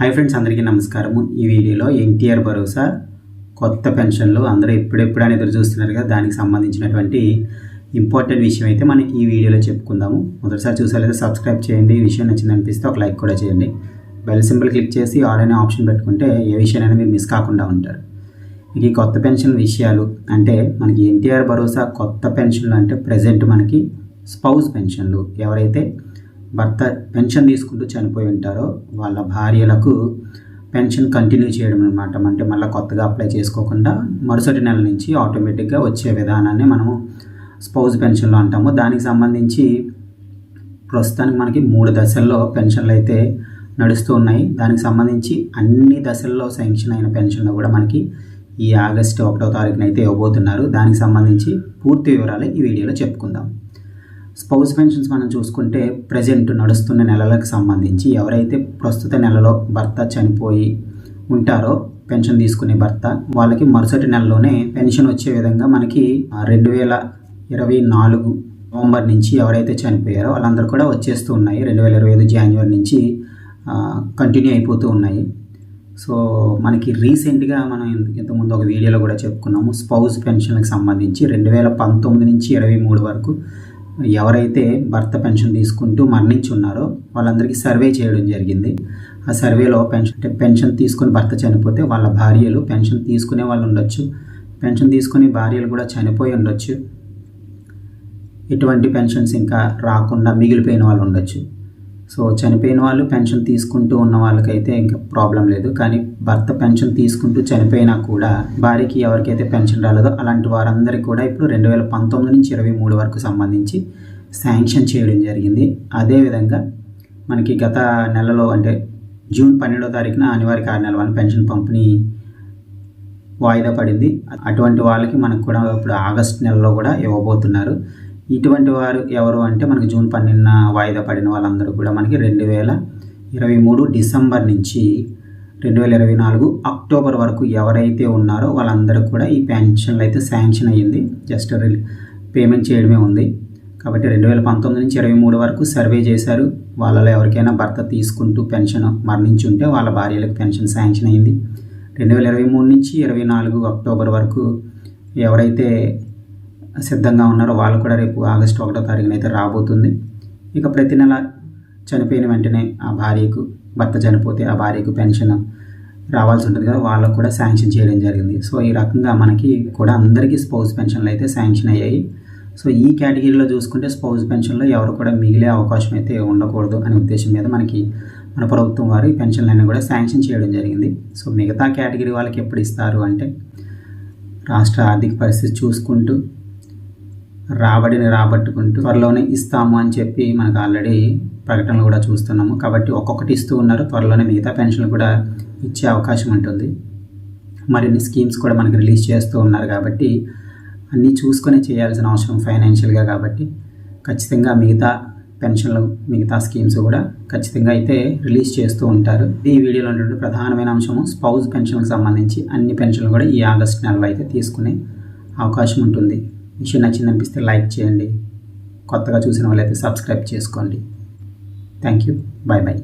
Hi friends అందరికీ నమస్కారము. ఈ వీడియోలో ఎన్టీఆర్ భరోసా కొత్త పెన్షన్లు అందరూ ఎప్పుడెప్పుడు ఎదురు చూస్తున్నారు కదా దానికి సంబంధించినటువంటి ఇంపార్టెంట్ విషయం అయితే మనం ఈ వీడియోలో చెప్పుకుందాము. మొదటిసారి చూసారైతే సబ్స్క్రైబ్ చేయండి. ఈ విషయం నచ్చింది అనిపిస్తే ఒక లైక్ కూడా చేయండి. బెల్ సింబల్ క్లిక్ చేసి ఆల్ అనే ఆప్షన్ పెట్టుకుంటే ఏ విషయాన్ని మీరు మిస్ కాకుండా ఉంటారు. ఇక ఈ కొత్త పెన్షన్ విషయాలు అంటే మనకి ఎన్టీఆర్ భరోసా కొత్త పెన్షన్లు అంటే ప్రజెంట్ మనకి స్పౌస్ పెన్షన్లు. ఎవరైతే భర్త పెన్షన్ తీసుకుంటూ చనిపోయి ఉంటారో వాళ్ళ భార్యలకు పెన్షన్ కంటిన్యూ చేయడం అనమాట అంటే మళ్ళీ కొత్తగా అప్లై చేసుకోకుండా మరుసటి నెల నుంచి ఆటోమేటిక్గా వచ్చే విధానాన్ని మనము స్పౌజ్ పెన్షన్లు అంటాము. దానికి సంబంధించి ప్రస్తుతానికి మనకి మూడు దశల్లో పెన్షన్లు అయితే నడుస్తూ ఉన్నాయి. దానికి సంబంధించి అన్ని దశల్లో శాంక్షన్ అయిన పెన్షన్లు కూడా మనకి ఈ ఆగస్టు ఒకటో తారీఖున అయితే ఇవ్వబోతున్నారు. దానికి సంబంధించి పూర్తి వివరాలు ఈ వీడియోలో చెప్పుకుందాం. స్పౌస్ పెన్షన్స్ మనం చూసుకుంటే ప్రజెంట్ నడుస్తున్న నెలలకు సంబంధించి ఎవరైతే ప్రస్తుత నెలలో భర్త చనిపోయి ఉంటారో పెన్షన్ తీసుకునే భర్త వాళ్ళకి మరుసటి నెలలోనే పెన్షన్ వచ్చే విధంగా మనకి రెండు వేల ఇరవై నాలుగు నవంబర్ నుంచి ఎవరైతే చనిపోయారో వాళ్ళందరూ కూడా వచ్చేస్తూ ఉన్నాయి. రెండు వేల ఇరవై ఐదు జనవరి నుంచి కంటిన్యూ అయిపోతూ ఉన్నాయి. సో మనకి రీసెంట్గా మనం ఇంతకుముందు ఒక వీడియోలో కూడా చెప్పుకున్నాము. స్పౌస్ పెన్షన్కి సంబంధించి రెండు వేల పంతొమ్మిది నుంచి ఇరవై మూడు వరకు ఎవరైతే భర్త పెన్షన్ తీసుకుంటూ మరణించి ఉన్నారో వాళ్ళందరికీ సర్వే చేయడం జరిగింది. ఆ సర్వేలో పెన్షన్ అంటే పెన్షన్ తీసుకుని భర్త చనిపోతే వాళ్ళ భార్యలు పెన్షన్ తీసుకునే వాళ్ళు ఉండొచ్చు. పెన్షన్ తీసుకుని భార్యలు కూడా చనిపోయి ఉండొచ్చు. ఎటువంటి పెన్షన్స్ ఇంకా రాకుండా మిగిలిపోయిన వాళ్ళు ఉండొచ్చు. సో చనిపోయిన వాళ్ళు పెన్షన్ తీసుకుంటూ ఉన్న వాళ్ళకైతే ఇంకా ప్రాబ్లం లేదు. కానీ భర్త పెన్షన్ తీసుకుంటూ చనిపోయినా కూడా భార్యకి ఎవరికైతే పెన్షన్ రాలేదో అలాంటి వారందరికీ కూడా ఇప్పుడు రెండు వేల పంతొమ్మిది నుంచి ఇరవై మూడు వరకు సంబంధించి శాంక్షన్ చేయడం జరిగింది. అదేవిధంగా మనకి గత నెలలో అంటే జూన్ పన్నెండో తారీఖున అనివార్య ఆరు నెలల పెన్షన్ పంపిణీ వాయిదా పడింది. అటువంటి వాళ్ళకి మనకు కూడా ఇప్పుడు ఆగస్ట్ నెలలో కూడా ఇవ్వబోతున్నారు. ఇటువంటి వారు ఎవరు అంటే మనకి జూన్ పన్నెండున వాయిదా పడిన వాళ్ళందరూ కూడా మనకి రెండు వేల ఇరవై మూడు డిసెంబర్ నుంచి రెండు వేల ఇరవై నాలుగు అక్టోబర్ వరకు ఎవరైతే ఉన్నారో వాళ్ళందరూ కూడా ఈ పెన్షన్లు అయితే శాంక్షన్ అయ్యింది. జస్ట్ పేమెంట్ చేయడమే ఉంది. కాబట్టి రెండు వేల పంతొమ్మిది నుంచి ఇరవై మూడు వరకు సర్వే చేశారు. వాళ్ళలో ఎవరికైనా భర్త తీసుకుంటూ పెన్షన్ మరణించి ఉంటే వాళ్ళ భార్యలకు పెన్షన్ శాంక్షన్ అయింది రెండు వేల ఇరవై మూడు నుంచి ఇరవై నాలుగు అక్టోబర్ వరకు ఎవరైతే సిద్ధంగా ఉన్నారో వాళ్ళు కూడా రేపు ఆగస్టు ఒకటో తారీఖున అయితే రాబోతుంది. ఇక ప్రతి నెల చనిపోయిన వెంటనే ఆ భార్యకు భర్త చనిపోతే ఆ భార్యకు పెన్షన్ రావాల్సి ఉంటుంది కదా వాళ్ళకు కూడా శాంక్షన్ చేయడం జరిగింది. సో ఈ రకంగా మనకి కూడా అందరికీ స్పౌస్ పెన్షన్లు అయితే శాంక్షన్ అయ్యాయి. సో ఈ కేటగిరీలో చూసుకుంటే స్పౌస్ పెన్షన్లో ఎవరు కూడా మిగిలే అవకాశం అయితే ఉండకూడదు అనే ఉద్దేశం మీద మనకి మన ప్రభుత్వం వారు ఈ పెన్షన్లన్నీ కూడా శాంక్షన్ చేయడం జరిగింది. సో మిగతా కేటగిరీ వాళ్ళకి ఎప్పుడు ఇస్తారు అంటే రాష్ట్ర ఆర్థిక పరిస్థితి చూసుకుంటూ రాబడిని రాబట్టుకుంటూ త్వరలోనే ఇస్తాము అని చెప్పి మనకు ఆల్రెడీ ప్రకటనలు కూడా చూస్తున్నాము. కాబట్టి ఒక్కొక్కటి ఇస్తూ ఉన్నారు. త్వరలోనే మిగతా పెన్షన్లు కూడా ఇచ్చే అవకాశం ఉంటుంది. మరిన్ని స్కీమ్స్ కూడా మనకి రిలీజ్ చేస్తూ ఉన్నారు కాబట్టి అన్నీ చూసుకొని చేయాల్సిన అవసరం ఫైనాన్షియల్గా కాబట్టి ఖచ్చితంగా మిగతా పెన్షన్లు మిగతా స్కీమ్స్ కూడా ఖచ్చితంగా అయితే రిలీజ్ చేస్తూ ఉంటారు. ఈ వీడియోలో ఉన్నటువంటి ప్రధానమైన అంశము స్పౌజ్ పెన్షన్కి సంబంధించి అన్ని పెన్షన్లు కూడా ఈ ఆగస్ట్ నెలలో అయితే తీసుకునే అవకాశం ఉంటుంది. విషయం నచ్చింది అనిపిస్తే లైక్ చేయండి. కొత్తగా చూసిన వాళ్ళైతే సబ్స్క్రైబ్ చేసుకోండి. Thank you bye bye